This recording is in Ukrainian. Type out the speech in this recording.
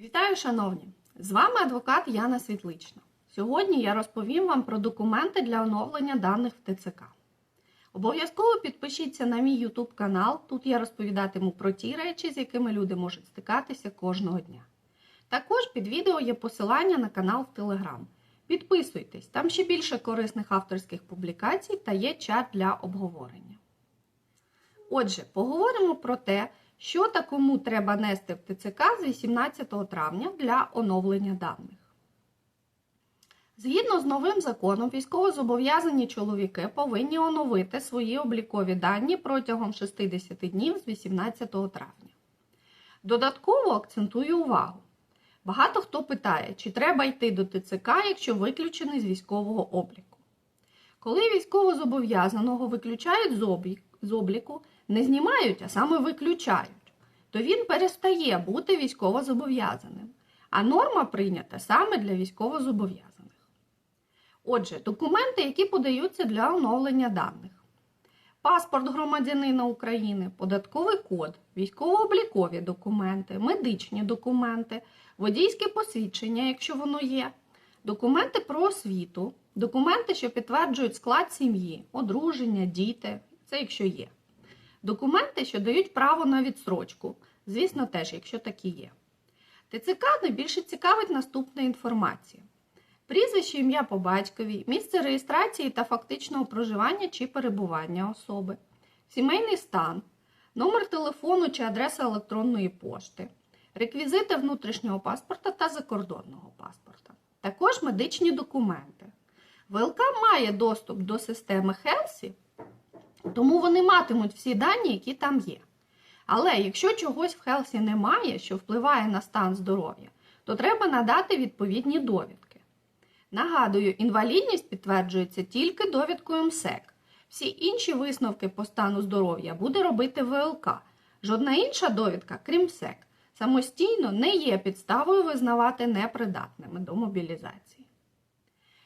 Вітаю, шановні! З вами адвокат Яна Світлична. Сьогодні я розповім вам про документи для оновлення даних в ТЦК. Обов'язково підпишіться на мій YouTube канал. Тут я розповідатиму про ті речі, з якими люди можуть стикатися кожного дня. Також під відео є посилання на канал в Telegram. Підписуйтесь, там ще більше корисних авторських публікацій та є чат для обговорення. Отже, поговоримо про те, що та кому треба нести в ТЦК з 18 травня для оновлення даних. Згідно з новим законом, військовозобов'язані чоловіки повинні оновити свої облікові дані протягом 60 днів з 18 травня. Додатково акцентую увагу. Багато хто питає, чи треба йти до ТЦК, якщо виключений з військового обліку. Коли військовозобов'язаного виключають з обліку, не знімають, а саме виключають, то він перестає бути військовозобов'язаним. А норма прийнята саме для військовозобов'язаних. Отже, документи, які подаються для оновлення даних. Паспорт громадянина України, податковий код, військово-облікові документи, медичні документи, водійське посвідчення, якщо воно є, документи про освіту, документи, що підтверджують склад сім'ї, одруження, діти, це якщо є. Документи, що дають право на відстрочку, звісно, теж, якщо такі є. ТЦК найбільше цікавить наступна інформація: прізвище, ім'я по батькові, місце реєстрації та фактичного проживання чи перебування особи, сімейний стан, номер телефону чи адреса електронної пошти, реквізити внутрішнього паспорта та закордонного паспорта, також медичні документи. ВЛК має доступ до системи Хелсі, тому вони матимуть всі дані, які там є. Але якщо чогось в Хелсі немає, що впливає на стан здоров'я, то треба надати відповідні довідки. Нагадую, інвалідність підтверджується тільки довідкою МСЕК. Всі інші висновки по стану здоров'я буде робити ВЛК. Жодна інша довідка, крім МСЕК, самостійно не є підставою визнавати непридатними до мобілізації.